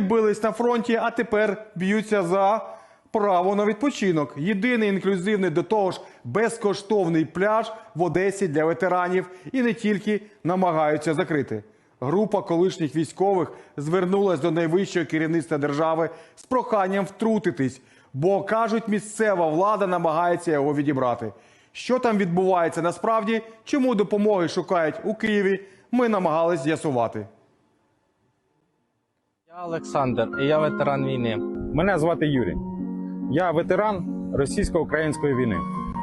Бились на фронті, а тепер б'ються за право на відпочинок. Єдиний інклюзивний до того ж безкоштовний пляж в Одесі для ветеранів і не тільки намагаються закрити. Група колишніх військових звернулась до найвищого керівництва держави з проханням втрутитись, бо кажуть, місцева влада намагається його відібрати. Що там відбувається насправді, чому допомоги шукають у Києві, ми намагались з'ясувати. Я Олександр, і я ветеран війни. Мене звати Юрій. Я ветеран російсько-української війни.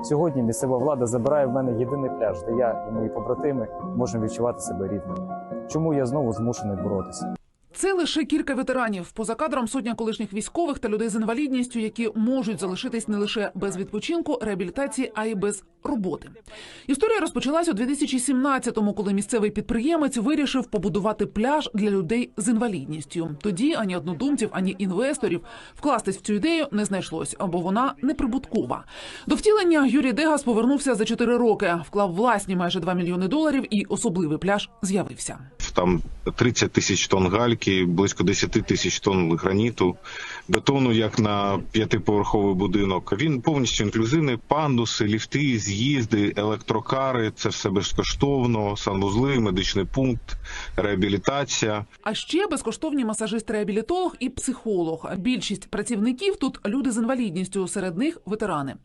Сьогодні місцева влада забирає в мене єдиний пляж, де я і мої побратими можемо відчувати себе рівними. Чому я знову змушений боротися? Це лише кілька ветеранів. Поза кадром сотня колишніх військових та людей з інвалідністю, які можуть залишитись не лише без відпочинку, реабілітації, а й без роботи. Історія розпочалась у 2017-му, коли місцевий підприємець вирішив побудувати пляж для людей з інвалідністю. Тоді ані однодумців, ані інвесторів вкластись в цю ідею не знайшлось, бо вона неприбуткова. До втілення Юрій Дегас повернувся за 4 роки, вклав власні майже 2 мільйони доларів, і особливий пляж з'явився. Там 30 тисяч тонн гальки, близько 10 тисяч тонн граніту, бетону, як на п'ятиповерховий будинок. Він повністю інклюзивний. Пандуси, ліфти, з'їзди, електрокари це все безкоштовно, санвузли, медичний пункт, реабілітація. А ще безкоштовні масажист-реабілітолог і психолог. Більшість працівників тут люди з інвалідністю, серед них ветерани.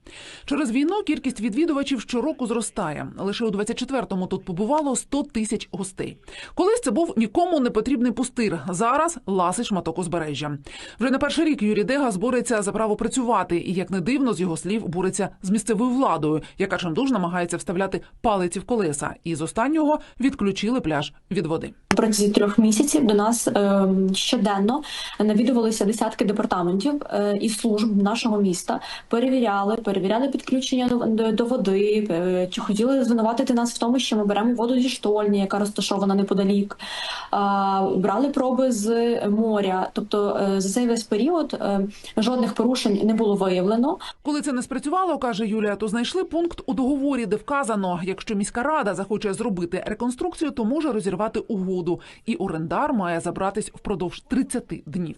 Через війну кількість відвідувачів щороку зростає. Лише у 24-му тут побувало 100 тисяч гостей. Колись це був нікому не потрібний пустир. Зараз ласий шматок узбережжя. Вже не перший рік Юрій Дега збореться за право працювати, і як не дивно, з його слів бореться з місцевою владою, яка чимдуж намагається вставляти палиці в колеса. І з останнього відключили пляж від води. Протягом трьох місяців до нас е, щоденно навідувалися десятки департаментів е, і служб нашого міста. Перевіряли, перевіряли підключення до, води. е, чи хотіли звинуватити нас в тому, що ми беремо воду зі штольні, яка розташована неподалік. Брали проби з моря. Тобто за цей весь період жодних порушень не було виявлено. Коли це не спрацювало, каже Юлія, то знайшли пункт у договорі, де вказано, якщо міська рада захоче зробити реконструкцію, то може розірвати угоду, і орендар має забратись впродовж 30 днів.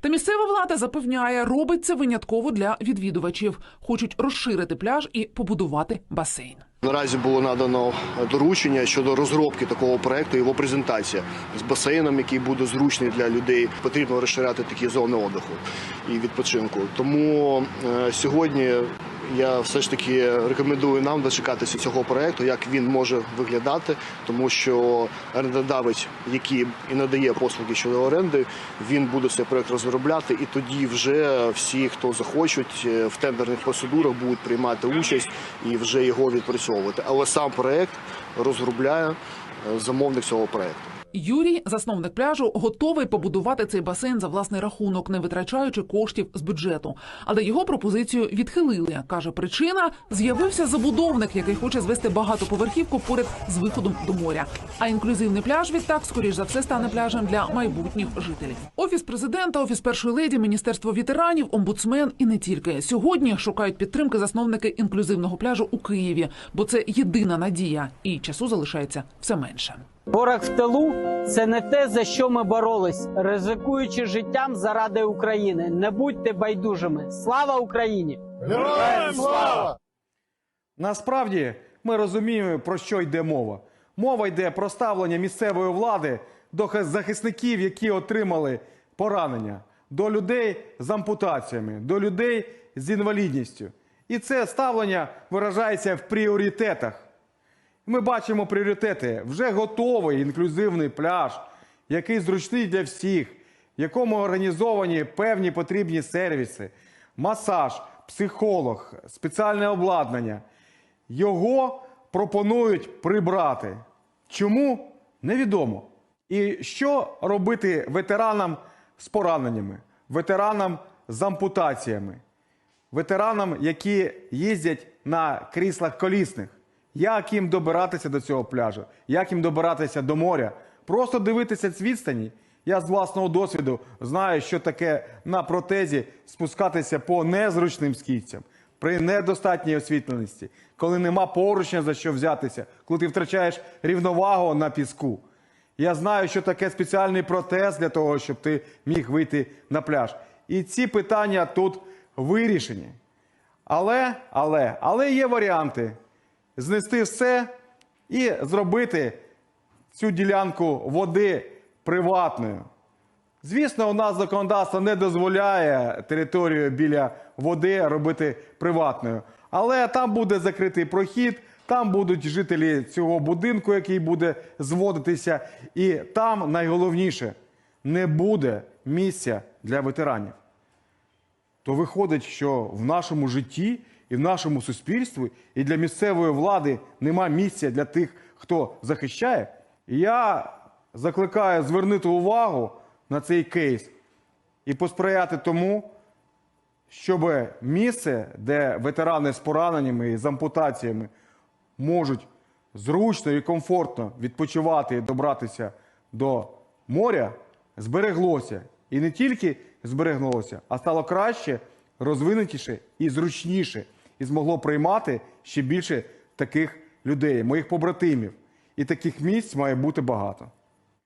Та місцева влада запевняє, робить це винятково для відвідувачів. Хочуть розширити пляж і побудувати басейн. Наразі було надано доручення щодо розробки такого проекту, його презентація з басейном, який буде зручний для людей. Потрібно розширяти такі зони отдиху і відпочинку. Тому е, сьогодні я все ж таки рекомендую нам дочекатися цього проекту, як він може виглядати, тому що орендодавець, який і надає послуги щодо оренди, він буде цей проект розробляти, і тоді вже всі, хто захочуть, е, в тендерних процедурах будуть приймати участь і вже його відпрацьовувати. Але сам проект розробляє е, замовник цього проекту. Юрій, засновник пляжу, готовий побудувати цей басейн за власний рахунок, не витрачаючи коштів з бюджету. Але його пропозицію відхилили. каже, причина з'явився забудовник, який хоче звести багатоповерхівку поряд з виходом до моря. А інклюзивний пляж відтак, скоріш за все, стане пляжем для майбутніх жителів. Офіс президента, офіс першої леді, міністерство ветеранів, омбудсмен і не тільки сьогодні шукають підтримки засновники інклюзивного пляжу у Києві, бо це єдина надія, і часу залишається все менше. Ворог в тилу це не те, за що ми боролись, ризикуючи життям заради України. Не будьте байдужими. Слава Україні! Героям! Насправді ми розуміємо, про що йде мова. Мова йде про ставлення місцевої влади до захисників, які отримали поранення, до людей з ампутаціями, до людей з інвалідністю. І це ставлення виражається в пріоритетах. Ми бачимо пріоритети. Вже готовий інклюзивний пляж, який зручний для всіх, в якому організовані певні потрібні сервіси, масаж, психолог, спеціальне обладнання. Його пропонують прибрати. Чому? Невідомо. І що робити ветеранам з пораненнями, ветеранам з ампутаціями, ветеранам, які їздять на кріслах колісних? Як їм добиратися до цього пляжу? Як їм добиратися до моря? Просто дивитися з відстані. Я з власного досвіду знаю, що таке на протезі спускатися по незручним східцям при недостатній освітленості, коли нема поручня за що взятися, коли ти втрачаєш рівновагу на піску. Я знаю, що таке спеціальний протез для того, щоб ти міг вийти на пляж. І ці питання тут вирішені. Але, але, але є варіанти знести все і зробити цю ділянку води приватною. Звісно, у нас законодавство не дозволяє територію біля води робити приватною. Але там буде закритий прохід, там будуть жителі цього будинку, який буде зводитися, і там найголовніше не буде місця для ветеранів. То виходить, що в нашому житті і в нашому суспільстві і для місцевої влади нема місця для тих, хто захищає. І я закликаю звернути увагу на цей кейс і посприяти тому, щоб місце, де ветерани з пораненнями і з ампутаціями можуть зручно і комфортно відпочивати і добратися до моря, збереглося. І не тільки збереглося, а стало краще, розвинутіше і зручніше, і змогло приймати ще більше таких людей, моїх побратимів. І таких місць має бути багато.